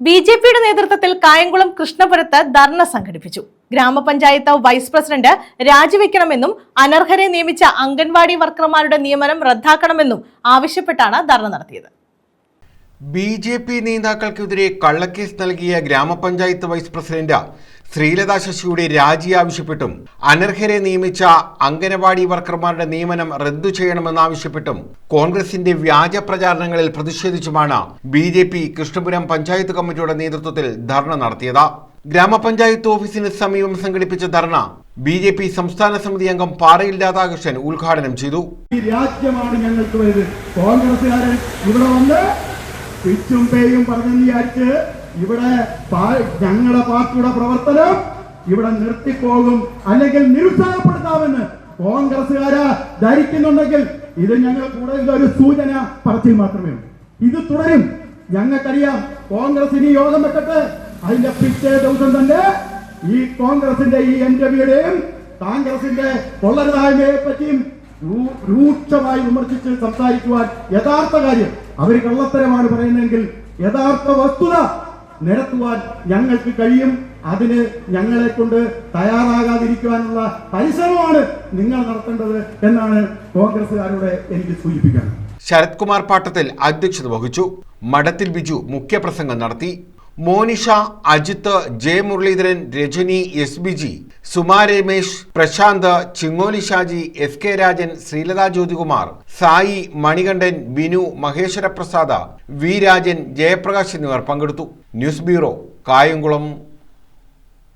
B J പിയുടെ നേതൃത്വത്തിൽ കായംകുളം കൃഷ്ണപുരത്ത് ധർണ സംഘടിപ്പിച്ചു. ഗ്രാമപഞ്ചായത്ത് വൈസ് പ്രസിഡന്റ് രാജിവെക്കണമെന്നും അനർഹരെ നിയമിച്ച അംഗൻവാടി വർക്കർമാരുടെ നിയമനം റദ്ദാക്കണമെന്നും ആവശ്യപ്പെട്ടാണ് ധർണ നടത്തിയത്. ബി ജെ പി നേതാക്കൾക്കെതിരെ കള്ളക്കേസ് നൽകിയ ഗ്രാമപഞ്ചായത്ത് വൈസ് പ്രസിഡന്റ് ശ്രീലത ശശിയുടെ രാജി ആവശ്യപ്പെട്ടും അനർഹരെ നിയമിച്ച അംഗനവാടി വർക്കർമാരുടെ നിയമനം റദ്ദു ചെയ്യണമെന്നാവശ്യപ്പെട്ടും കോൺഗ്രസിന്റെ വ്യാജ പ്രചാരണങ്ങളിൽ പ്രതിഷേധിച്ചുമാണ് B J P Krishnapuram panchayat കമ്മിറ്റിയുടെ നേതൃത്വത്തിൽ ധർണ നടത്തിയത്. ഗ്രാമപഞ്ചായത്ത് ഓഫീസിന് സമീപം സംഘടിപ്പിച്ച ധർണ ബി ജെ പി സംസ്ഥാന സമിതി അംഗം പാറയിൽ രാധാകൃഷ്ണൻ ഉദ്ഘാടനം ചെയ്തു. ഈ രാജ്യമാണ് ഞങ്ങൾക്ക് കോൺഗ്രസ്സുകാരൻ ഇവിടെ വന്ന് പറഞ്ഞു ഇവിടെ ഞങ്ങളുടെ പാർട്ടിയുടെ പ്രവർത്തനം ഇവിടെ നിർത്തിപ്പോകും അല്ലെങ്കിൽ നിരുത്സാഹപ്പെടുത്താമെന്ന് കോൺഗ്രസ്സുകാര് ധരിക്കുന്നുണ്ടെങ്കിൽ ഇത് ഞങ്ങൾ കൂടുതൽ ഒരു സൂചന പറച്ചിൽ മാത്രമേ ഉള്ളൂ. ഇത് തുടരും. ഞങ്ങൾക്കറിയാം കോൺഗ്രസ് ഇനി യോഗം വെക്കട്ടെ. അതിന്റെ പിറ്റേ ദിവസം തന്നെ ഈ കോൺഗ്രസിന്റെ ഈ എൻ ഡബ്ല്യുടെയും കോൺഗ്രസിന്റെ കൊള്ളരുതായ്മയെ പറ്റിയും രൂക്ഷമായി വിമർശിച്ച് സംസാരിക്കുവാൻ യഥാർത്ഥ കാര്യം. അവർ കള്ളത്തരമാണ് പറയുന്നതെങ്കിൽ യഥാർത്ഥ വസ്തുത നിരത്തുവാൻ ഞങ്ങൾക്ക് കഴിയും. അതിന് ഞങ്ങളെ കൊണ്ട് തയ്യാറാകാതിരിക്കുവാനുള്ള പരിശ്രമമാണ് നിങ്ങൾ നടത്തേണ്ടത് എന്നാണ് കോൺഗ്രസ്സുകാരോട് എനിക്ക് സൂചിപ്പിക്കുന്നത്. ശരത് കുമാർ പാട്ടത്തിൽ അധ്യക്ഷത വഹിച്ചു. മഠത്തിൽ ബിജു മുഖ്യപ്രസംഗം നടത്തി. Monisha Ajith J Muraleedharan Rajani S B G Suma Ramesh Prasanth Chingoli Shaji S K Rajan Sreelatha Jyothikumar Sai Manikandan Binu Maheswara Prasada V Rajan Jayaprakash എന്നിവർ പങ്കെടുത്തു. News bureau Kayamkulam.